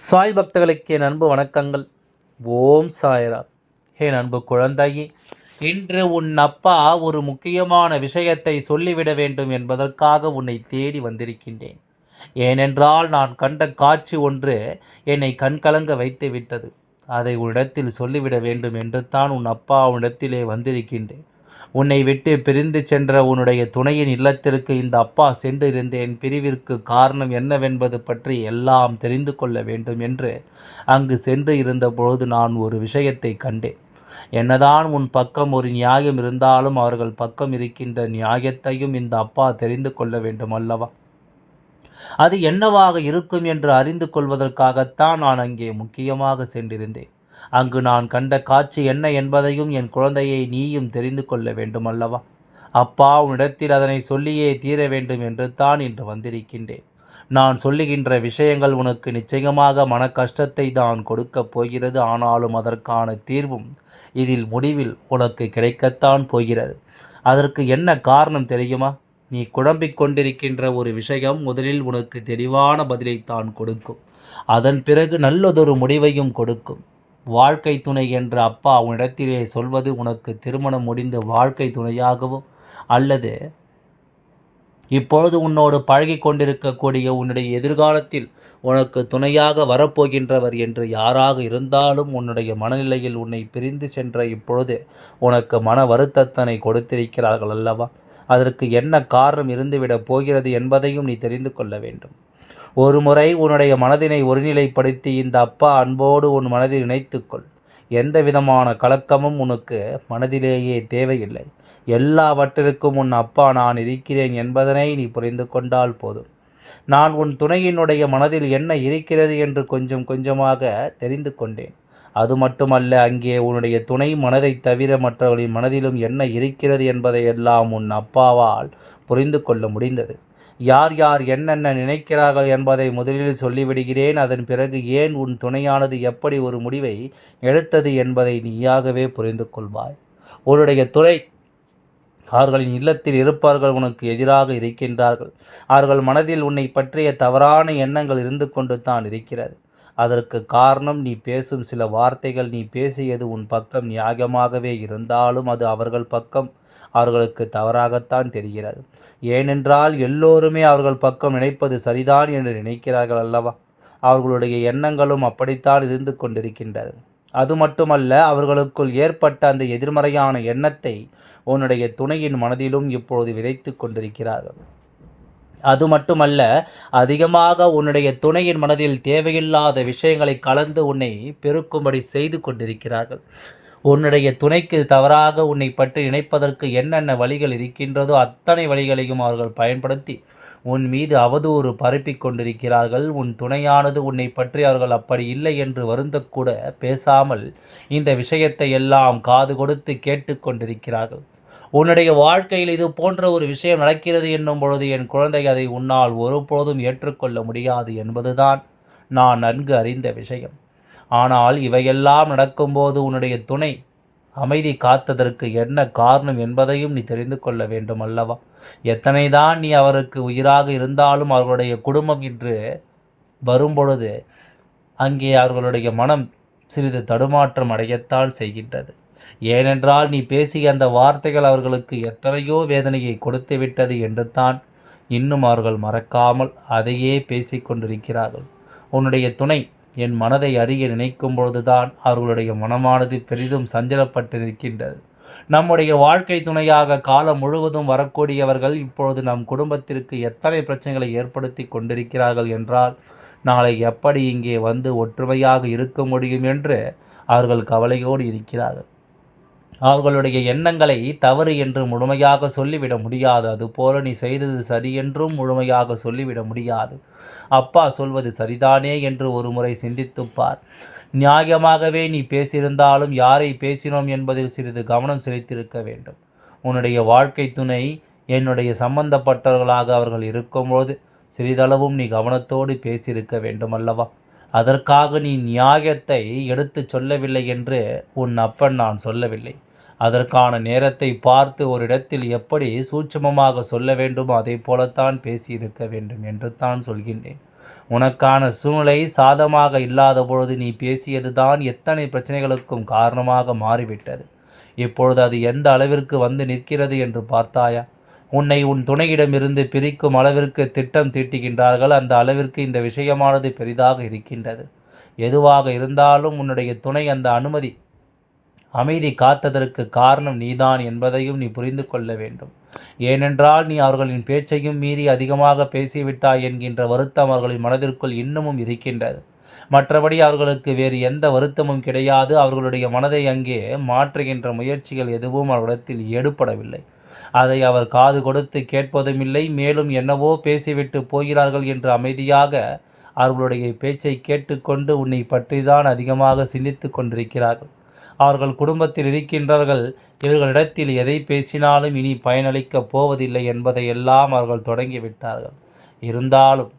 சாய் பக்தர்களுக்கு என் அன்பு வணக்கங்கள். ஓம் சாய்ரா என் அன்பு குழந்தையே இன்று உன் அப்பா ஒரு முக்கியமான விஷயத்தை சொல்லிவிட வேண்டும் என்பதற்காக உன்னை தேடி வந்திருக்கின்றேன். ஏனென்றால் நான் கண்ட காட்சி ஒன்று என்னை கண்கலங்க வைத்து விட்டது அதை உன்னிடத்தில் சொல்லிவிட வேண்டும் என்று தான் உன் அப்பா உன்னிடத்திலே வந்திருக்கின்றேன். உன்னை விட்டு பிரிந்து சென்ற உன்னுடைய துணையின் இல்லத்திற்கு இந்த அப்பா சென்றிருந்தேன். பிரிவிற்கு காரணம் என்னவென்பது பற்றி எல்லாம் தெரிந்து கொள்ள வேண்டும் என்று அங்கு சென்று இருந்தபொழுது நான் ஒரு விஷயத்தை கண்டேன். என்னதான் உன் பக்கம் ஒரு நியாயம் இருந்தாலும் அவர்கள் பக்கம் இருக்கின்ற நியாயத்தையும் இந்த அப்பா தெரிந்து கொள்ள வேண்டும் அல்லவா? அது என்னவாக இருக்கும் என்று அறிந்து கொள்வதற்காகத்தான் நான் அங்கே முக்கியமாக சென்றிருந்தேன். அங்கு நான் கண்ட காட்சி என்ன என்பதையும் என் குழந்தையை நீயும் தெரிந்து கொள்ள வேண்டுமல்லவா? அப்பா உன்னிடத்தில் அதனை சொல்லியே தீர வேண்டும் என்று தான் இன்று வந்திருக்கின்றேன். நான் சொல்லுகின்ற விஷயங்கள் உனக்கு நிச்சயமாக மன கஷ்டத்தை தான் கொடுக்கப் போகிறது. ஆனாலும் அதற்கான தீர்வும் இதில் முடிவில் உனக்கு கிடைக்கத்தான் போகிறது. அதற்கு என்ன காரணம் தெரியுமா? நீ குழம்பிக் கொண்டிருக்கின்ற ஒரு விஷயம் முதலில் உனக்கு தெளிவான பதிலை தான் கொடுக்கும். அதன் பிறகு நல்லதொரு முடிவையும் கொடுக்கும். வாழ்க்கை துணை என்று அப்பா உன்னிடத்திலே சொல்வது உனக்கு திருமணம் முடிந்து வாழ்க்கை துணையாகவோ அல்லது இப்பொழுது உன்னோடு பழகி கொண்டிருக்கக்கூடிய உன்னுடைய எதிர்காலத்தில் உனக்கு துணையாக வரப்போகின்றவர் என்று யாராக இருந்தாலும் உன்னுடைய மனநிலையில் உன்னை பிரிந்து சென்ற இப்பொழுது உனக்கு மன வருத்தத்தனை கொடுத்திருக்கிறார்கள் அல்லவா? அதற்கு என்ன காரணம் இருந்துவிடப் போகிறது என்பதையும் நீ தெரிந்து கொள்ள வேண்டும். ஒரு முறை உன்னுடைய மனதினை ஒருநிலைப்படுத்தி இந்த அப்பா அன்போடு உன் மனதில் இணைத்துக்கொள். எந்த விதமான கலக்கமும் உனக்கு மனதிலேயே தேவையில்லை. எல்லாவற்றிற்கும் உன் அப்பா நான் இருக்கிறேன் என்பதனை நீ புரிந்து கொண்டால் போதும். நான் உன் துணையினுடைய மனதில் என்ன இருக்கிறது என்று கொஞ்சம் கொஞ்சமாக தெரிந்து கொண்டேன். அது மட்டுமல்ல அங்கே உன்னுடைய துணை மனதை தவிர மற்றவர்களின் மனதிலும் என்ன இருக்கிறது என்பதை எல்லாம் உன் அப்பாவால் புரிந்து கொள்ள முடிந்தது. யார் யார் என்னென்ன நினைக்கிறார்கள் என்பதை முதலில் சொல்லிவிடுகிறேன். அதன் பிறகு ஏன் உன் துணையானது எப்படி ஒரு முடிவை எடுத்தது என்பதை நீயாகவே புரிந்து கொள்வாய். உன்னுடைய துறை அவர்களின் இல்லத்தில் இருப்பார்கள் உனக்கு எதிராக இருக்கின்றார்கள். அவர்கள் மனதில் உன்னை பற்றிய தவறான எண்ணங்கள் இருந்து கொண்டு தான் இருக்கிறது. அதற்கு காரணம் நீ பேசும் சில வார்த்தைகள் நீ பேசியது உன் பக்கம் நியாயமாகவே இருந்தாலும் அது அவர்கள் பக்கம் அவர்களுக்கு தவறாகத்தான் தெரிகிறது. ஏனென்றால் எல்லோருமே அவர்கள் பக்கம் நினைப்பது சரிதான் என்று நினைக்கிறார்கள் அல்லவா? அவர்களுடைய எண்ணங்களும் அப்படித்தான் இருந்து கொண்டிருக்கின்றது. அது மட்டுமல்ல அவர்களுக்குள் ஏற்பட்ட அந்த எதிர்மறையான எண்ணத்தை உன்னுடைய துணையின் மனதிலும் இப்பொழுது விதைத்து கொண்டிருக்கிறார்கள். அது மட்டுமல்ல அதிகமாக உன்னுடைய துணையின் மனதில் தேவையில்லாத விஷயங்களை கலந்து உன்னை பெருக்கும்படி செய்து கொண்டிருக்கிறார்கள். உன்னுடைய துணைக்கு தவறாக உன்னை பற்றி நினைப்பதற்கு என்னென்ன வழிகள் இருக்கின்றதோ அத்தனை வழிகளையும் அவர்கள் பயன்படுத்தி உன் மீது அவதூறு பரப்பிக் கொண்டிருக்கிறார்கள். உன் துணையானது உன்னை பற்றி அவர்கள் அப்படி இல்லை என்று வருந்தக்கூட பேசாமல் இந்த விஷயத்தை எல்லாம் காது கொடுத்து கேட்டுக்கொண்டிருக்கிறார்கள் உன்னுடைய வாழ்க்கையில் இது போன்ற ஒரு விஷயம் நடக்கிறது என்னும் பொழுது என் குழந்தை அதை உன்னால் ஒருபொழுதும் ஏற்றுக்கொள்ள முடியாது என்பதுதான் நான் நன்கு அறிந்த விஷயம். ஆனால் இவையெல்லாம் நடக்கும்போது உன்னுடைய துணை அமைதி காத்ததற்கு என்ன காரணம் என்பதையும் நீ தெரிந்து கொள்ள வேண்டும் அல்லவா? எத்தனைதான் நீ அவருக்கு உயிராக இருந்தாலும் அவர்களுடைய குடும்பம் இன்று வரும்பொழுது அங்கே அவர்களுடைய மனம் சிறிது தடுமாற்றம் அடையத்தான் செய்கின்றது. ஏனென்றால் நீ பேசிய அந்த வார்த்தைகள் அவர்களுக்கு எத்தனையோ வேதனையை கொடுத்து விட்டது என்று தான் இன்னும் அவர்கள் மறக்காமல் அதையே பேசிக்கொண்டிருக்கிறார்கள். உன்னுடைய துணை என் மனதை அறிய நினைக்கும் பொழுதுதான் அவர்களுடைய மனமானது பெரிதும் சஞ்சலப்பட்டிருக்கின்றது. நம்முடைய வாழ்க்கை துணையாக காலம் முழுவதும் வரக்கூடியவர்கள் இப்பொழுது நம் குடும்பத்திற்கு எத்தனை பிரச்சனைகளை ஏற்படுத்தி கொண்டிருக்கிறார்கள் என்றால் நாளை எப்படி இங்கே வந்து ஒற்றுமையாக இருக்க முடியும் என்று அவர்கள் கவலையோடு இருக்கிறார்கள். அவர்களுடைய எண்ணங்களை தவறு என்று முழுமையாக சொல்லிவிட முடியாது. அதுபோல நீ செய்தது சரி என்றும் முழுமையாக சொல்லிவிட முடியாது. அப்பா சொல்வது சரிதானே என்று ஒரு முறை சிந்தித்துப்பார். நியாயமாகவே நீ பேசியிருந்தாலும் யாரை பேசினோம் என்பதில் சிறிது கவனம் செலுத்தியிருக்க வேண்டும். உன்னுடைய வாழ்க்கை துணை என்னுடைய சம்பந்தப்பட்டவர்களாக அவர்கள் இருக்கும்போது சிறிதளவும் நீ கவனத்தோடு பேசியிருக்க வேண்டும் அல்லவா அதற்காக நீ நியாயத்தை எடுத்துச் சொல்லவில்லை என்று உன் அப்பன் நான் சொல்லவில்லை. அதற்கான நேரத்தை பார்த்து ஒரு இடத்தில் எப்படி சூட்சமமாக சொல்ல வேண்டுமோ அதை போலத்தான் பேசியிருக்க வேண்டும் என்று தான் சொல்கின்றேன். உனக்கான சூழ்நிலை சாதமாக இல்லாத பொழுது நீ பேசியது தான் எத்தனை பிரச்சனைகளுக்கும் காரணமாக மாறிவிட்டது. இப்பொழுது அது எந்த அளவிற்கு வந்து நிற்கிறது என்று பார்த்தாயா? உன்னை உன் துணையிடமிருந்து பிரிக்கும் அளவிற்கு திட்டம் தீட்டுகின்றார்கள். அந்த அளவிற்கு இந்த விஷயமானது பெரிதாக இருக்கின்றது. எதுவாக இருந்தாலும் உன்னுடைய துணை அந்த அனுமதி அமைதி காத்ததற்கு காரணம் நீதான் என்பதையும் நீ புரிந்து கொள்ள வேண்டும். ஏனென்றால் நீ அவர்களின் பேச்சையும் மீறி அதிகமாக பேசிவிட்டாய் என்கின்ற வருத்தம் அவர்களின் மனதிற்குள் இன்னமும் இருக்கின்றது. மற்றபடி அவர்களுக்கு வேறு எந்த வருத்தமும் கிடையாது. அவர்களுடைய மனதை அங்கே மாற்றுகின்ற முயற்சிகள் எதுவும் அவரிடத்தில் எடுப்படவில்லை அதை அவர் காது கொடுத்து கேட்பதும் இல்லை மேலும் என்னவோ பேசிவிட்டு போகிறார்கள் என்று அமைதியாக அவர்களுடைய பேச்சை கேட்டுக்கொண்டு உன்னை பற்றி தான் அதிகமாக சிந்தித்து கொண்டிருக்கிறார்கள். அவர்கள் குடும்பத்தில் இருக்கின்றவர்கள் இவர்களிடத்தில் எதை பேசினாலும் இனி பயனளிக்கப் போவதில்லை என்பதை எல்லாம் அவர்கள் தொடங்கிவிட்டார்கள் இருந்தாலும்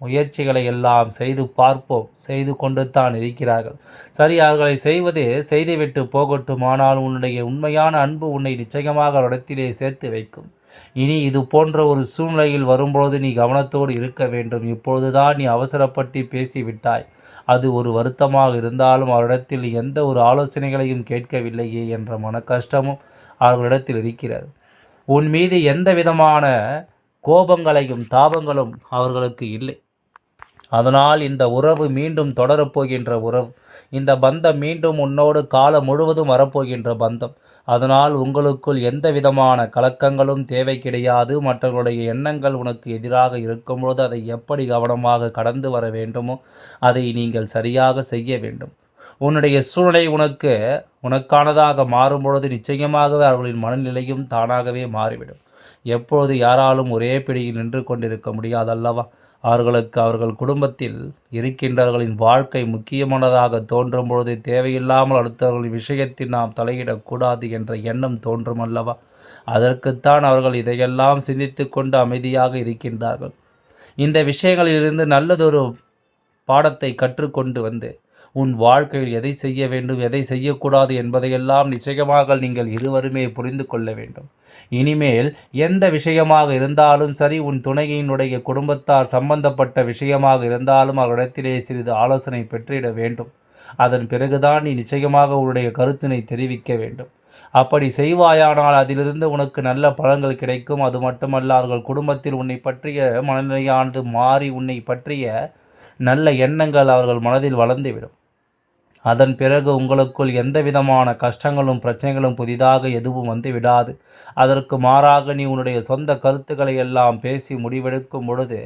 முயற்சிகளை எல்லாம் செய்து பார்ப்போம். செய்து கொண்டு தான் இருக்கிறார்கள். சரி அவர்களை செய்வது செய்துவிட்டு போகட்டும். ஆனால் உன்னுடைய உண்மையான அன்பு உன்னை நிச்சயமாக இடத்திலே சேர்த்து வைக்கும். இனி இது போன்ற ஒரு சூழ்நிலையில் வரும்பொழுது நீ கவனத்தோடு இருக்க வேண்டும். இப்பொழுதுதான் நீ அவசரப்பட்டு பேசிவிட்டாய். அது ஒரு வருத்தமாக இருந்தாலும் அவரிடத்தில் எந்த ஒரு ஆலோசனைகளையும் கேட்கவில்லையே என்ற மன கஷ்டமும் அவர்களிடத்தில் இருக்கிறது. உன் மீது எந்த விதமான கோபங்களையும் தாபங்களும் அவர்களுக்கு இல்லை. அதனால் இந்த உறவு மீண்டும் தொடரப்போகின்ற உறவு இந்த பந்தம் மீண்டும் உன்னோடு காலம் முழுவதும் வரப்போகின்ற பந்தம். அதனால் உங்களுக்குள் எந்த விதமான கலக்கங்களும் தேவை கிடையாது மற்றவர்களுடைய எண்ணங்கள் உனக்கு எதிராக இருக்கும்பொழுது அதை எப்படி கவனமாக கடந்து வர வேண்டுமோ அதை நீங்கள் சரியாக செய்ய வேண்டும். உன்னுடைய சூழ்நிலை உனக்கு உனக்கானதாக மாறும் பொழுது நிச்சயமாகவே அவர்களின் மனநிலையும் தானாகவே மாறிவிடும். எப்பொழுது யாராலும் ஒரே பிடியில் நின்று கொண்டிருக்க முடியாதல்லவா? அவர்களுக்கு அவர்கள் குடும்பத்தில் இருக்கின்றவர்களின் வாழ்க்கை முக்கியமானதாக தோன்றும் பொழுது தேவையில்லாமல் அடுத்தவர்களின் விஷயத்தில் நாம் தலையிடக்கூடாது என்ற எண்ணம் தோன்றும் அல்லவா அதற்குத்தான் அவர்கள் இதையெல்லாம் சிந்தித்து கொண்டு அமைதியாக இருக்கின்றார்கள். இந்த விஷயங்களிலிருந்து நல்லதொரு பாடத்தை கற்றுக்கொண்டு வந்து உன் வாழ்க்கையில் எதை செய்ய வேண்டும் எதை செய்யக்கூடாது என்பதையெல்லாம் நிச்சயமாக நீங்கள் இருவருமே புரிந்து கொள்ள வேண்டும். இனிமேல் எந்த விஷயமாக இருந்தாலும் சரி உன் துணையினுடைய குடும்பத்தார் சம்பந்தப்பட்ட விஷயமாக இருந்தாலும் அவரிடத்திலே சிறிது ஆலோசனை பெற்றிட வேண்டும். அதன் பிறகுதான் நீ நிச்சயமாக உன்னுடைய கருத்தினை தெரிவிக்க வேண்டும். அப்படி செய்வாயானால் அதிலிருந்து உனக்கு நல்ல பலன்கள் கிடைக்கும். அது மட்டுமல்ல அவர்கள் குடும்பத்தில் உன்னை பற்றிய மனநிலையானது மாறி உன்னை பற்றிய நல்ல எண்ணங்கள் அவர்கள் மனதில் வளர்ந்துவிடும். அதன் பிறகு உங்களுக்குள் எந்த விதமான கஷ்டங்களும் பிரச்சனைகளும் புதிதாக எதுவும் வந்து விடாது. அதற்கு மாறாக நீ உன்னுடைய சொந்த கருத்துக்களை எல்லாம் பேசி முடிவெடுக்கும் பொழுது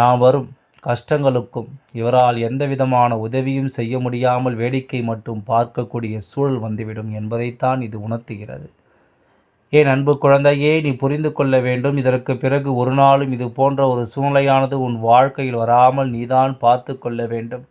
நான் வரும் கஷ்டங்களுக்கும் இவரால் எந்த விதமான உதவியும் செய்ய முடியாமல் வேடிக்கை மட்டும் பார்க்கக்கூடிய சூழல் வந்துவிடும் என்பதைத்தான் இது உணர்த்துகிறது. ஏன் அன்பு குழந்தையே நீ புரிந்து கொள்ள வேண்டும். இதற்கு பிறகு ஒரு நாளும் இது போன்ற ஒரு சூழ்நிலையானது உன் வாழ்க்கையில் வராமல் நீதான் பார்த்து கொள்ள வேண்டும்.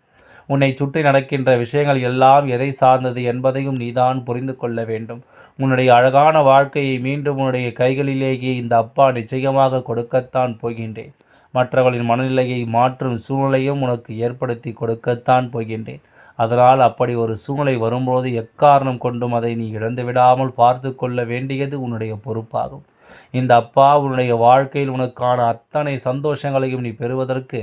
உன்னை சுற்றி நடக்கின்ற விஷயங்கள் எல்லாம் எதை சார்ந்தது என்பதையும் நீதான் புரிந்து கொள்ள வேண்டும். உன்னுடைய அழகான வாழ்க்கையை மீண்டும் உன்னுடைய கைகளிலேயே இந்த அப்பா நிச்சயமாக கொடுக்கத்தான் போகின்றேன். மற்றவர்களின் மனநிலையை மாற்றும் சூழ்நிலையும் உனக்கு ஏற்படுத்தி கொடுக்கத்தான் போகின்றேன். அதனால் அப்படி ஒரு சூழ்நிலை வரும்போது எக்காரணம் கொண்டும் அதை நீ இழந்து விடாமல் பார்த்து கொள்ள வேண்டியது உன்னுடைய பொறுப்பாகும். இந்த அப்பா உன்னுடைய வாழ்க்கையில் உனக்கான அத்தனை சந்தோஷங்களையும் நீ பெறுவதற்கு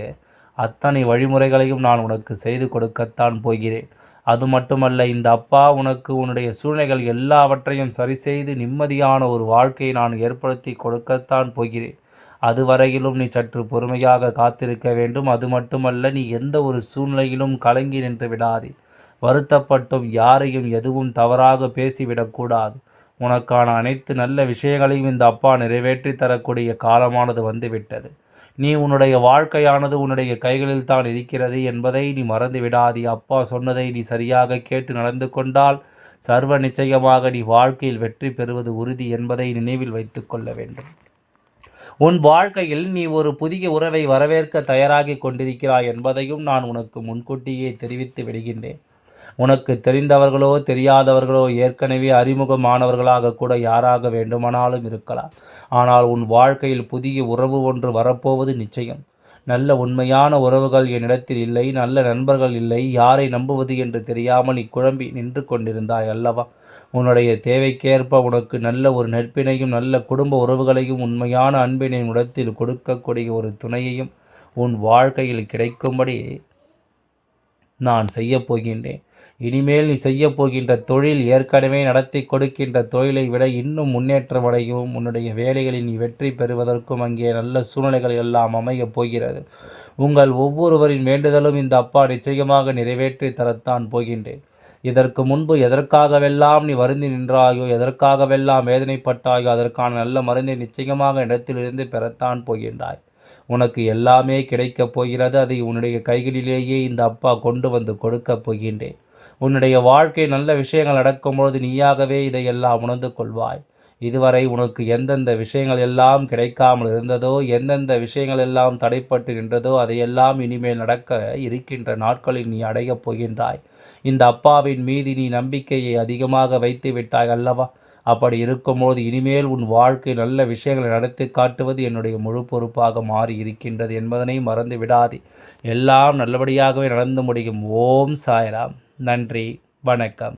அத்தனை வழிமுறைகளையும் நான் உனக்கு செய்து கொடுக்கத்தான் போகிறேன். அது மட்டுமல்ல இந்த அப்பா உனக்கு உன்னுடைய சூழ்நிலைகள் எல்லாவற்றையும் சரி செய்து நிம்மதியான ஒரு வாழ்க்கையை நான் ஏற்படுத்தி கொடுக்கத்தான் போகிறேன். அதுவரையிலும் நீ சற்று பொறுமையாக காத்திருக்க வேண்டும். அது மட்டுமல்ல நீ எந்த ஒரு சூழ்நிலையிலும் கலங்கி நின்று விடாதே. வருத்தப்பட்டும் யாரையும் எதுவும் தவறாக பேசிவிடக்கூடாது உனக்கான அனைத்து நல்ல விஷயங்களையும் இந்த அப்பா நிறைவேற்றி தரக்கூடிய காலமானது வந்துவிட்டது. நீ உன்னுடைய வாழ்க்கையானது உன்னுடைய கைகளில் தான் இருக்கிறது என்பதை நீ மறந்து விடாதே. அப்பா சொன்னதை நீ சரியாக கேட்டு நடந்து கொண்டால் சர்வ நிச்சயமாக நீ வாழ்க்கையில் வெற்றி பெறுவது உறுதி என்பதை நினைவில் வைத்து கொள்ள வேண்டும். உன் வாழ்க்கையில் நீ ஒரு புதிய உறவை வரவேற்க தயாராகி கொண்டிருக்கிறாய் என்பதையும் நான் உனக்கு முன்கூட்டியே தெரிவித்து விடுகின்றேன். உனக்கு தெரிந்தவர்களோ தெரியாதவர்களோ ஏற்கனவே அறிமுகமானவர்களாக கூட யாராக வேண்டுமானாலும் இருக்கலாம். ஆனால் உன் வாழ்க்கையில் புதிய உறவு ஒன்று வரப்போவது நிச்சயம். நல்ல உண்மையான உறவுகள் என்னிடத்தில் இல்லை நல்ல நண்பர்கள் இல்லை யாரை நம்புவது என்று தெரியாமல் நீ குழம்பி நின்று கொண்டிருந்தாய் அல்லவா? உன்னுடைய தேவைக்கேற்ப உனக்கு நல்ல ஒரு நட்பினையும் நல்ல குடும்ப உறவுகளையும் உண்மையான அன்பினை உடத்தில் கொடுக்கக்கூடிய ஒரு துணையையும் உன் வாழ்க்கையில் கிடைக்கும்படி நான் செய்யப் போகின்றேன். இனிமேல் நீ செய்யப்போகின்ற தொழில் ஏற்கனவே நடத்தி கொடுக்கின்ற தொழிலை விட இன்னும் முன்னேற்றமடையவும் உன்னுடைய வேலைகளில் நீ வெற்றி பெறுவதற்கும் அங்கே நல்ல சூழ்நிலைகள் எல்லாம் அமையப் போகிறது. உங்கள் ஒவ்வொருவரின் வேண்டுதலும் இந்த அப்பா நிச்சயமாக நிறைவேற்றி தரத்தான் போகின்றேன். இதற்கு முன்பு எதற்காகவெல்லாம் நீ வருந்தி நின்றாயோ எதற்காகவெல்லாம் வேதனைப்பட்டாயோ அதற்கான நல்ல மருந்தை நிச்சயமாக இடத்திலிருந்து பெறத்தான் போகின்றாய். உனக்கு எல்லாமே கிடைக்கப் போகிறது. அதை உன்னுடைய கைகளிலேயே இந்த அப்பா கொண்டு வந்து கொடுக்கப் போகின்றேன். உன்னுடைய வாழ்க்கை நல்ல விஷயங்கள் நடக்கும்பொழுது நீயாகவே இதையெல்லாம் உணர்ந்து கொள்வாய். இதுவரை உனக்கு எந்தெந்த விஷயங்கள் எல்லாம் கிடைக்காமல் இருந்ததோ எந்தெந்த விஷயங்கள் எல்லாம் தடைப்பட்டு நின்றதோ அதையெல்லாம் இனிமேல் நடக்க இருக்கின்ற நாட்களில் நீ அடையப் போகின்றாய். இந்த அப்பாவின் மீது நீ நம்பிக்கையை அதிகமாக வைத்து விட்டாய் அல்லவா? அப்படி இருக்கும்போது இனிமேல் உன் வாழ்க்கை நல்ல விஷயங்களை நடத்தி காட்டுவது என்னுடைய முழு பொறுப்பாக மாறி இருக்கின்றது என்பதனை மறந்து விடாதே. எல்லாம் நல்லபடியாகவே நடந்து முடியும். ஓம் சாய்ராம். நன்றி. வணக்கம்.